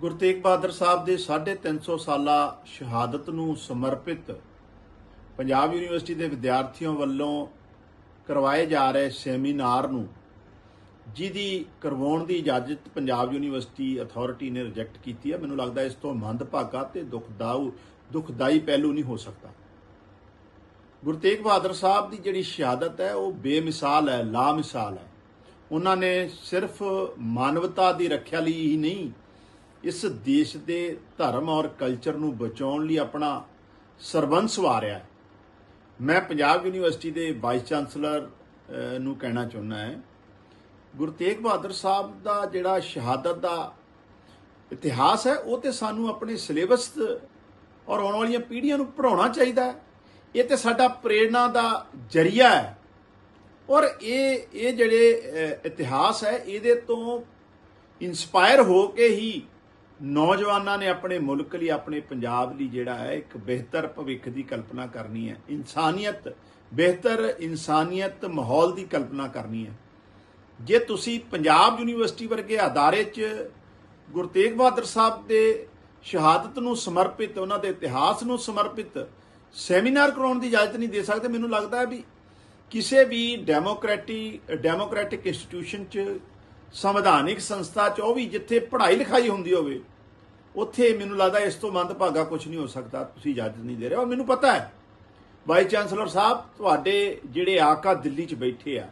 ਗੁਰੂ ਤੇਗ ਬਹਾਦਰ ਸਾਹਿਬ ਦੇ 350 ਸਾਲਾ ਸ਼ਹਾਦਤ ਨੂੰ ਸਮਰਪਿਤ ਪੰਜਾਬ ਯੂਨੀਵਰਸਿਟੀ ਦੇ ਵਿਦਿਆਰਥੀਆਂ ਵੱਲੋਂ ਕਰਵਾਏ ਜਾ ਰਹੇ ਸੈਮੀਨਾਰ ਨੂੰ ਜਿਹਦੀ ਕਰਵਾਉਣ ਦੀ ਇਜਾਜ਼ਤ ਪੰਜਾਬ ਯੂਨੀਵਰਸਿਟੀ ਅਥਾਰਟੀ ਨੇ ਰਿਜੈਕਟ ਕੀਤੀ ਹੈ। ਮੈਨੂੰ ਲੱਗਦਾ ਇਸ ਤੋਂ ਮੰਦਭਾਗਾ ਤੇ ਦੁਖਦਾਊ ਦੁਖਦਾਈ ਪਹਿਲੂ ਨਹੀਂ ਹੋ ਸਕਦਾ। ਗੁਰੂ ਤੇਗ ਬਹਾਦਰ ਸਾਹਿਬ ਦੀ ਜਿਹੜੀ ਸ਼ਹਾਦਤ ਹੈ, ਉਹ ਬੇਮਿਸਾਲ ਹੈ ਲਾ ਮਿਸਾਲ ਹੈ। ਉਹਨਾਂ ਨੇ ਸਿਰਫ ਮਾਨਵਤਾ ਦੀ ਰੱਖਿਆ ਲਈ ਹੀ ਨਹੀਂ ਇਸ ਦੇਸ਼ ਦੇ ਧਰਮ ਔਰ ਕਲਚਰ ਨੂੰ ਬਚਾਉਣ ਲਈ ਆਪਣਾ ਸਰਬੰਸ ਵਾਰਿਆ ਹੈ। ਮੈਂ ਪੰਜਾਬ ਯੂਨੀਵਰਸਿਟੀ ਦੇ ਵਾਈਸ ਚਾਂਸਲਰ ਨੂੰ ਕਹਿਣਾ ਚਾਹੁੰਦਾ ਹੈ। ਗੁਰੂ ਤੇਗ ਬਹਾਦਰ ਸਾਹਿਬ ਦਾ ਜਿਹੜਾ ਸ਼ਹਾਦਤ ਦਾ ਇਤਿਹਾਸ ਹੈ, ਉਹ ਤੇ ਸਾਨੂੰ ਆਪਣੇ ਸਿਲੇਬਸ ਔਰ ਆਉਣ ਵਾਲੀਆਂ ਪੀੜ੍ਹੀਆਂ ਨੂੰ ਪੜਾਉਣਾ ਚਾਹੀਦਾ ਹੈ। ਇਹ ਤੇ ਸਾਡਾ ਪ੍ਰੇਰਣਾ ਦਾ ਜਰੀਆ ਹੈ। ਔਰ ਇਹ ਇਹ ਜਿਹੜੇ ਇਤਿਹਾਸ ਹੈ, ਇਹਦੇ ਤੋਂ ਇਨਸਪਾਇਰ ਹੋ ਕੇ ਹੀ ਨੌਜਵਾਨਾਂ ਨੇ ਆਪਣੇ ਮੁਲਕ ਲਈ, ਆਪਣੇ ਪੰਜਾਬ ਲਈ ਜਿਹੜਾ ਹੈ, ਇੱਕ ਬਿਹਤਰ ਭਵਿੱਖ ਦੀ ਕਲਪਨਾ ਕਰਨੀ ਹੈ। ਇਨਸਾਨੀਅਤ, ਬਿਹਤਰ ਇਨਸਾਨੀਅਤ ਮਾਹੌਲ ਦੀ ਕਲਪਨਾ ਕਰਨੀ ਹੈ। ਜੇ ਤੁਸੀਂ ਪੰਜਾਬ ਯੂਨੀਵਰਸਿਟੀ ਵਰਗੇ ਅਦਾਰੇ 'ਚ ਗੁਰੂ ਤੇਗ ਬਹਾਦਰ ਸਾਹਿਬ ਦੇ ਸ਼ਹਾਦਤ ਨੂੰ ਸਮਰਪਿਤ, ਉਹਨਾਂ ਦੇ ਇਤਿਹਾਸ ਨੂੰ ਸਮਰਪਿਤ ਸੈਮੀਨਾਰ ਕਰਾਉਣ ਦੀ ਇਜਾਜ਼ਤ ਨਹੀਂ ਦੇ ਸਕਦੇ, ਮੈਨੂੰ ਲੱਗਦਾ ਹੈ ਵੀ ਕਿਸੇ ਵੀ ਡੈਮੋਕ੍ਰੈਟੀ, ਡੈਮੋਕ੍ਰੈਟਿਕ ਇੰਸਟੀਟਿਊਸ਼ਨ 'ਚ ਸੰਵਿਧਾਨਿਕ ਸੰਸਥਾ 'ਚ ਉਹ ਵੀ ਜਿੱਥੇ ਪੜ੍ਹਾਈ ਲਿਖਾਈ ਹੁੰਦੀ ਹੋਵੇ, ਉੱਥੇ ਮੈਨੂੰ ਲੱਗਦਾ ਇਸ ਤੋਂ ਮੰਦਭਾਗਾ ਕੁਝ ਨਹੀਂ ਹੋ ਸਕਦਾ, ਤੁਸੀਂ ਇਜਾਜ਼ਤ ਨਹੀਂ ਦੇ ਰਹੇ ਔਰ ਮੈਨੂੰ ਪਤਾ ਹੈ ਵਾਈਸ ਚਾਂਸਲਰ ਸਾਹਿਬ, ਤੁਹਾਡੇ ਜਿਹੜੇ ਆਕਾ ਦਿੱਲੀ 'ਚ ਬੈਠੇ ਆ,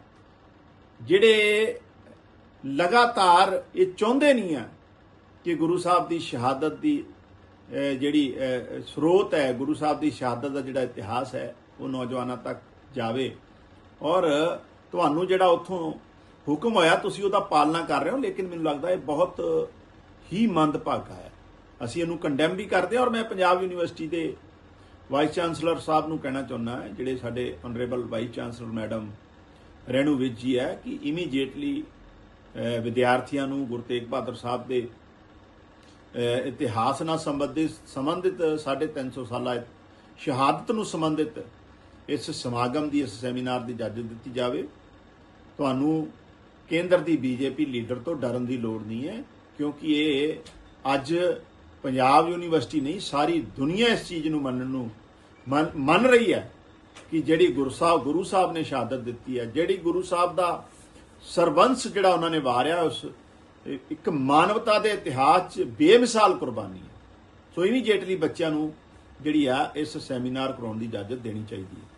ਜਿਹੜੇ ਲਗਾਤਾਰ ਇਹ ਚਾਹੁੰਦੇ ਨਹੀਂ ਆ ਕਿ ਗੁਰੂ ਸਾਹਿਬ ਦੀ ਸ਼ਹਾਦਤ ਦੀ ਜਿਹੜੀ ਸਰੋਤ ਹੈ, ਗੁਰੂ ਸਾਹਿਬ ਦੀ ਸ਼ਹਾਦਤ ਦਾ ਜਿਹੜਾ ਇਤਿਹਾਸ ਹੈ, ਉਹ ਨੌਜਵਾਨਾਂ ਤੱਕ ਜਾਵੇ। ਔਰ ਤੁਹਾਨੂੰ ਜਿਹੜਾ ਉੱਥੋਂ ਹੁਕਮ ਹੋਇਆ, ਤੁਸੀਂ ਉਹਦਾ ਪਾਲਣਾ ਕਰ ਰਹੇ ਹੋ, ਲੇਕਿਨ ਮੈਨੂੰ ਲੱਗਦਾ ਇਹ ਬਹੁਤ ਹੀ ਮੰਦਭਾਗਾ ਹੈ। ਅਸੀਂ ਇਹਨੂੰ ਕੰਡੈਮ ਵੀ ਕਰਦੇ ਹਾਂ ਔਰ ਮੈਂ ਪੰਜਾਬ ਯੂਨੀਵਰਸਿਟੀ ਦੇ ਵਾਈਸ ਚਾਂਸਲਰ ਸਾਹਿਬ ਨੂੰ ਕਹਿਣਾ ਚਾਹੁੰਦਾ ਹਾਂ, ਜਿਹੜੇ ਸਾਡੇ honourable vice chancellor madam Renu Vij ji ਹੈ, ਕਿ ਇਮੀਡੀਏਟਲੀ ਵਿਦਿਆਰਥੀਆਂ ਨੂੰ ਗੁਰੂ ਤੇਗ ਬਹਾਦਰ ਸਾਹਿਬ ਦੇ ਇਤਿਹਾਸ ਨਾਲ ਸੰਬੰਧਿਤ ਸੰਬੰਧਿਤ 350 ਸਾਲਾ ਸ਼ਹਾਦਤ ਨੂੰ ਸੰਬੰਧਿਤ ਇਸ ਸਮਾਗਮ ਦੀ, ਇਸ ਸੈਮੀਨਾਰ ਦੀ ਇਜਾਜ਼ਤ ਦਿੱਤੀ ਜਾਵੇ। ਤੁਹਾਨੂੰ ਕੇਂਦਰ ਦੀ ਬੀਜੇਪੀ ਲੀਡਰ ਤੋਂ ਡਰਨ ਦੀ ਲੋੜ ਨਹੀਂ ਹੈ, ਕਿਉਂਕਿ ਇਹ ਅੱਜ ਪੰਜਾਬ ਯੂਨੀਵਰਸਿਟੀ ਨਹੀਂ, ਸਾਰੀ ਦੁਨੀਆ ਇਸ ਚੀਜ਼ ਨੂੰ ਮੰਨਣ ਨੂੰ ਮੰਨ ਰਹੀ ਹੈ ਕਿ ਜਿਹੜੀ ਗੁਰੂ ਸਾਹਿਬ ਗੁਰੂ ਸਾਹਿਬ ਨੇ ਸ਼ਹਾਦਤ ਦਿੱਤੀ ਹੈ, ਜਿਹੜੀ ਗੁਰੂ ਸਾਹਿਬ ਦਾ ਸਰਬੰਸ ਜਿਹੜਾ ਉਹਨਾਂ ਨੇ ਵਾਰਿਆ, ਉਸ ਇੱਕ ਮਾਨਵਤਾ ਦੇ ਇਤਿਹਾਸ 'ਚ ਬੇਮਿਸਾਲ ਕੁਰਬਾਨੀ ਹੈ। ਸੋ ਇਮੀਡੀਏਟਲੀ ਬੱਚਿਆਂ ਨੂੰ ਜਿਹੜੀ ਆ, ਇਸ ਸੈਮੀਨਾਰ ਕਰਾਉਣ ਦੀ ਇਜਾਜ਼ਤ ਦੇਣੀ ਚਾਹੀਦੀ ਹੈ।